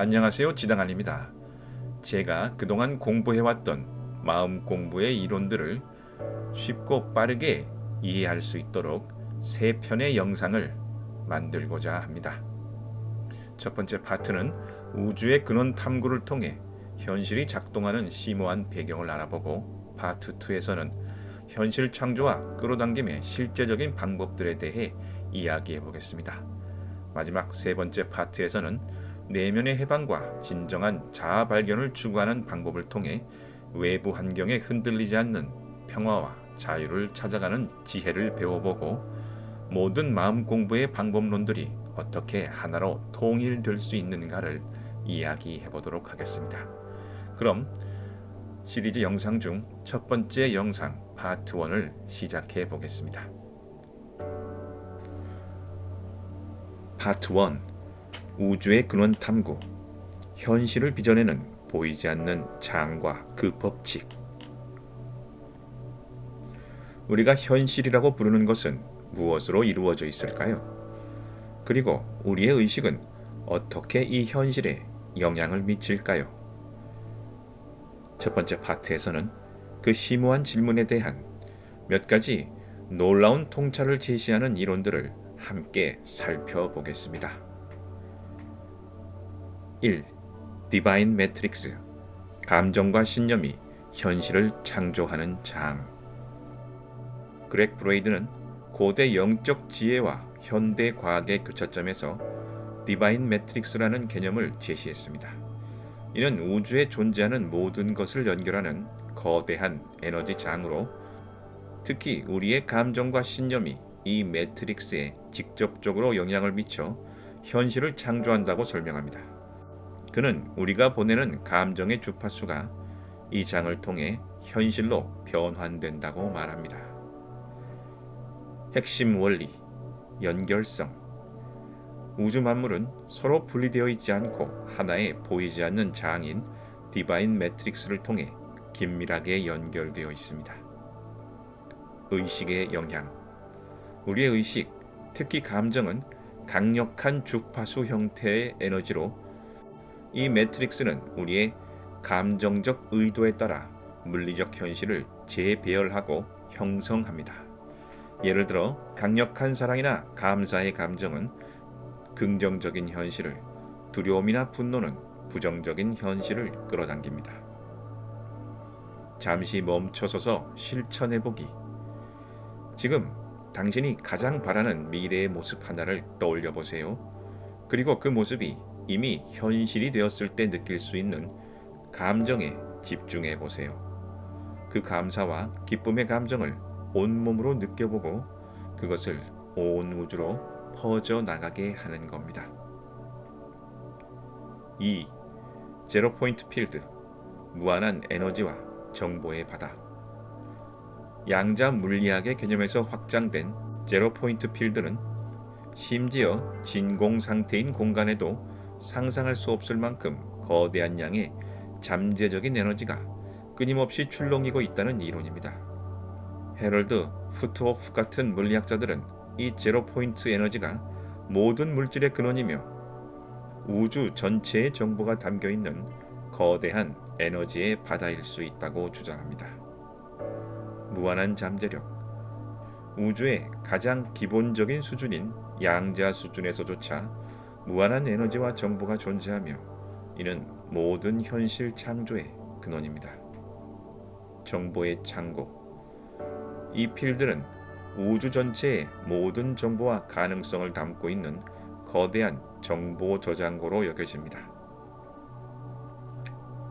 안녕하세요. 지당안입니다. 제가 그동안 공부해왔던 마음 공부의 이론들을 쉽고 빠르게 이해할 수 있도록 세 편의 영상을 만들고자 합니다. 첫 번째 파트는 우주의 근원 탐구를 통해 현실이 작동하는 심오한 배경을 알아보고 파트 2에서는 현실 창조와 끌어당김의 실제적인 방법들에 대해 이야기해 보겠습니다. 마지막 세 번째 파트에서는 내면의 해방과 진정한 자아 발견을 추구하는 방법을 통해 외부 환경에 흔들리지 않는 평화와 자유를 찾아가는 지혜를 배워보고 모든 마음 공부의 방법론들이 어떻게 하나로 통일될 수 있는가를 이야기해 보도록 하겠습니다. 그럼 시리즈 영상 중 첫 번째 영상 파트 1을 시작해 보겠습니다. 파트 1 우주의 근원 탐구 현실을 빚어내는 보이지 않는 장과 그 법칙 우리가 현실이라고 부르는 것은 무엇으로 이루어져 있을까요? 그리고 우리의 의식은 어떻게 이 현실에 영향을 미칠까요? 첫 번째 파트에서는 그 심오한 질문에 대한 몇 가지 놀라운 통찰을 제시하는 이론들을 함께 살펴보겠습니다. 1. 디바인 매트릭스 감정과 신념이 현실을 창조하는 장 그렉 브레이드는 고대 영적 지혜와 현대 과학의 교차점에서 디바인 매트릭스라는 개념을 제시했습니다. 이는 우주에 존재하는 모든 것을 연결하는 거대한 에너지 장으로 특히 우리의 감정과 신념이 이 매트릭스에 직접적으로 영향을 미쳐 현실을 창조한다고 설명합니다. 그는 우리가 보내는 감정의 주파수가 이 장을 통해 현실로 변환된다고 말합니다. 핵심 원리, 연결성. 우주 만물은 서로 분리되어 있지 않고 하나의 보이지 않는 장인 디바인 매트릭스를 통해 긴밀하게 연결되어 있습니다. 의식의 영향. 우리의 의식, 특히 감정은 강력한 주파수 형태의 에너지로 이 매트릭스는 우리의 감정적 의도에 따라 물리적 현실을 재배열하고 형성합니다. 예를 들어 강력한 사랑이나 감사의 감정은 긍정적인 현실을, 두려움이나 분노는 부정적인 현실을 끌어당깁니다. 잠시 멈춰서서 실천해 보기. 지금 당신이 가장 바라는 미래의 모습 하나를 떠올려 보세요. 그리고 그 모습이 이미 현실이 되었을 때 느낄 수 있는 감정에 집중해 보세요. 그 감사와 기쁨의 감정을 온몸으로 느껴보고 그것을 온 우주로 퍼져 나가게 하는 겁니다. 2. 제로 포인트 필드 무한한 에너지와 정보의 바다 양자 물리학의 개념에서 확장된 제로 포인트 필드는 심지어 진공 상태인 공간에도 상상할 수 없을 만큼 거대한 양의 잠재적인 에너지가 끊임없이 출렁이고 있다는 이론입니다. 헤럴드 푸트호프 같은 물리학자들은 이 제로 포인트 에너지가 모든 물질의 근원이며 우주 전체의 정보가 담겨 있는 거대한 에너지의 바다일 수 있다고 주장합니다. 무한한 잠재력. 우주의 가장 기본적인 수준인 양자 수준에서조차 무한한 에너지와 정보가 존재하며 이는 모든 현실 창조의 근원입니다. 정보의 창고. 이 필드는 우주 전체의 모든 정보와 가능성을 담고 있는 거대한 정보 저장고로 여겨집니다.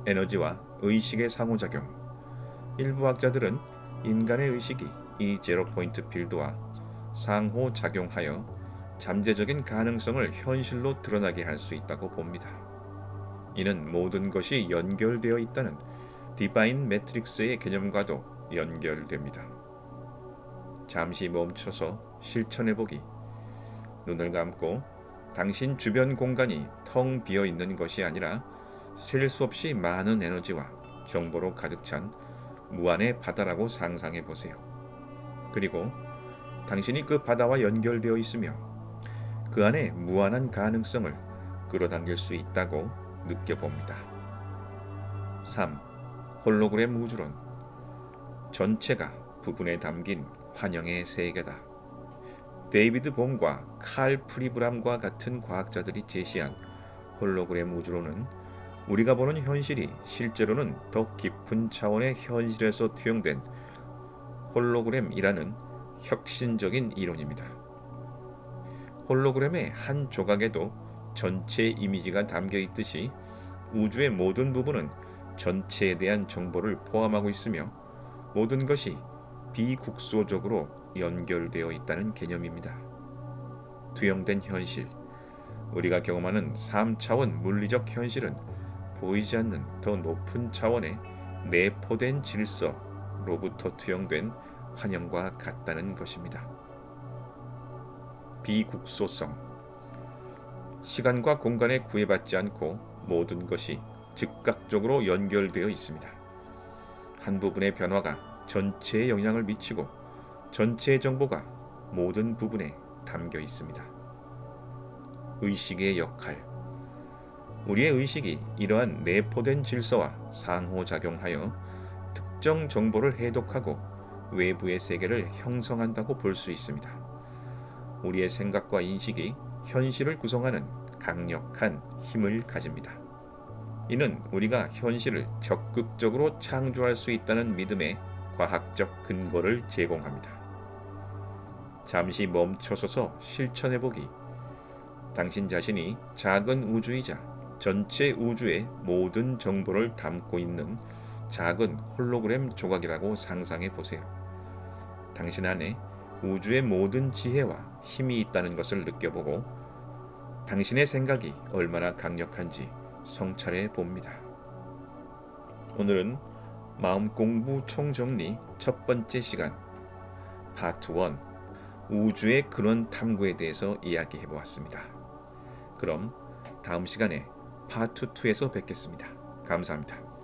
에너지와 의식의 상호작용. 일부 학자들은 인간의 의식이 이 제로 포인트 필드와 상호작용하여 잠재적인 가능성을 현실로 드러나게 할 수 있다고 봅니다. 이는 모든 것이 연결되어 있다는 디바인 매트릭스의 개념과도 연결됩니다. 잠시 멈춰서 실천해 보기. 눈을 감고 당신 주변 공간이 텅 비어 있는 것이 아니라 셀 수 없이 많은 에너지와 정보로 가득 찬 무한의 바다라고 상상해 보세요. 그리고 당신이 그 바다와 연결되어 있으며 그 안에 무한한 가능성을 끌어당길 수 있다고 느껴봅니다. 3. 홀로그램 우주론 전체가 부분에 담긴 환영의 세계다. 데이비드 봄과 칼 프리브람과 같은 과학자들이 제시한 홀로그램 우주론은 우리가 보는 현실이 실제로는 더 깊은 차원의 현실에서 투영된 홀로그램이라는 혁신적인 이론입니다. 홀로그램의 한 조각에도 전체 이미지가 담겨 있듯이 우주의 모든 부분은 전체에 대한 정보를 포함하고 있으며 모든 것이 비국소적으로 연결되어 있다는 개념입니다. 투영된 현실, 우리가 경험하는 3차원 물리적 현실은 보이지 않는 더 높은 차원의 내포된 질서로부터 투영된 환영과 같다는 것입니다. 비국소성 시간과 공간에 구애받지 않고 모든 것이 즉각적으로 연결되어 있습니다. 한 부분의 변화가 전체에 영향을 미치고 전체의 정보가 모든 부분에 담겨 있습니다. 의식의 역할 우리의 의식이 이러한 내포된 질서와 상호작용하여 특정 정보를 해독하고 외부의 세계를 형성한다고 볼 수 있습니다. 우리의 생각과 인식이 현실을 구성하는 강력한 힘을 가집니다. 이는 우리가 현실을 적극적으로 창조할 수 있다는 믿음의 과학적 근거를 제공합니다. 잠시 멈춰서서 실천해보기. 당신 자신이 작은 우주이자 전체 우주의 모든 정보를 담고 있는 작은 홀로그램 조각이라고 상상해 보세요. 당신 안에 우주의 모든 지혜와 힘이 있다는 것을 느껴보고 당신의 생각이 얼마나 강력한지 성찰해 봅니다. 오늘은 마음 공부 총정리 첫 번째 시간 파트 1 우주의 근원 탐구에 대해서 이야기해 보았습니다. 그럼 다음 시간에 파트 2에서 뵙겠습니다. 감사합니다.